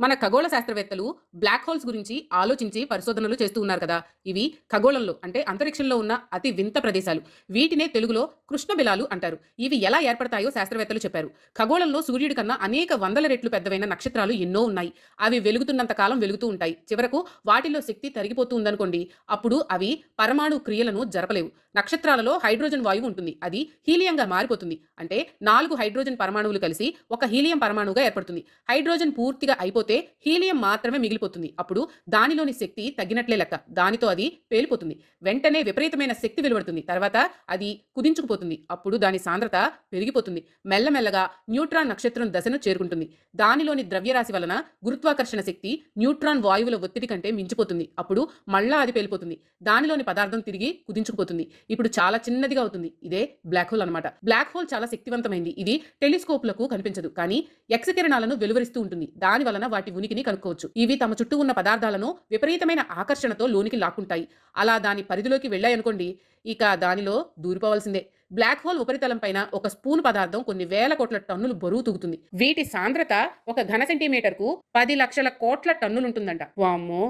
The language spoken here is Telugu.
మన ఖగోళ శాస్త్రవేత్తలు బ్లాక్ హోల్స్ గురించి ఆలోచించి పరిశోధనలు చేస్తూ ఉన్నారు కదా. ఇవి ఖగోళంలో అంటే అంతరిక్షంలో ఉన్న అతి వింత ప్రదేశాలు. వీటినే తెలుగులో కృష్ణబిలాలు అంటారు. ఇవి ఎలా ఏర్పడతాయో శాస్త్రవేత్తలు చెప్పారు. ఖగోళంలో సూర్యుడి కన్నా అనేక వందల రెట్లు పెద్దవైన నక్షత్రాలు ఎన్నో ఉన్నాయి. అవి వెలుగుతున్నంత కాలం వెలుగుతూ ఉంటాయి. చివరకు వాటిలో శక్తి తరిగిపోతూ ఉందనుకోండి అప్పుడు అవి పరమాణు క్రియలను జరపలేవు. నక్షత్రాలలో హైడ్రోజన్ వాయువు ఉంటుంది. అది హీలియంగా మారిపోతుంది. అంటే నాలుగు హైడ్రోజన్ పరమాణువులు కలిసి ఒక హీలియం పరమాణువుగా ఏర్పడుతుంది. హైడ్రోజన్ పూర్తిగా అయిపోతుంది అయిపోతే హీలియం మాత్రమే మిగిలిపోతుంది. అప్పుడు దానిలోని శక్తి తగ్గినట్లే లెక్క. దానితో అది పేలిపోతుంది. వెంటనే విపరీతమైన శక్తి వెలువడుతుంది. తర్వాత అది కుదించుకుపోతుంది. అప్పుడు దాని సాంద్రత పెరిగిపోతుంది. మెల్లమెల్లగా న్యూట్రాన్ నక్షత్రం దశను చేరుకుంటుంది. దానిలోని ద్రవ్యరాశి వలన గురుత్వాకర్షణ శక్తి న్యూట్రాన్ వాయువుల ఒత్తిడి కంటే మించిపోతుంది. అప్పుడు మళ్ళా అది పేలిపోతుంది. దానిలోని పదార్థం తిరిగి కుదించుకుపోతుంది. ఇప్పుడు చాలా చిన్నదిగా అవుతుంది. ఇదే బ్లాక్ హోల్ అన్నమాట. బ్లాక్ హోల్ చాలా శక్తివంతమైంది. ఇది టెలిస్కోప్లకు కనిపించదు. కానీ ఎక్స్ కిరణాలను వెలువరిస్తూ ఉంటుంది. దాని వలన వాటి ఉనికిని కనుక్కోవచ్చు. ఇవి తమ చుట్టూ ఉన్న పదార్థాలను విపరీతమైన ఆకర్షణతో లోనికి లాక్కుంటాయి. అలా దాని పరిధిలోకి వెళ్ళాయనుకోండి ఇక దానిలో దూరిపోవాల్సిందే. బ్లాక్ హోల్ ఉపరితలం పైన ఒక స్పూన్ పదార్థం కొన్ని వేల కోట్ల టన్నులు బరువు తూగుతుంది. వీటి సాంద్రత ఒక ఘన సెంటీమీటర్కు పది లక్షల కోట్ల టన్నులుంటుందంట. వామ్మో!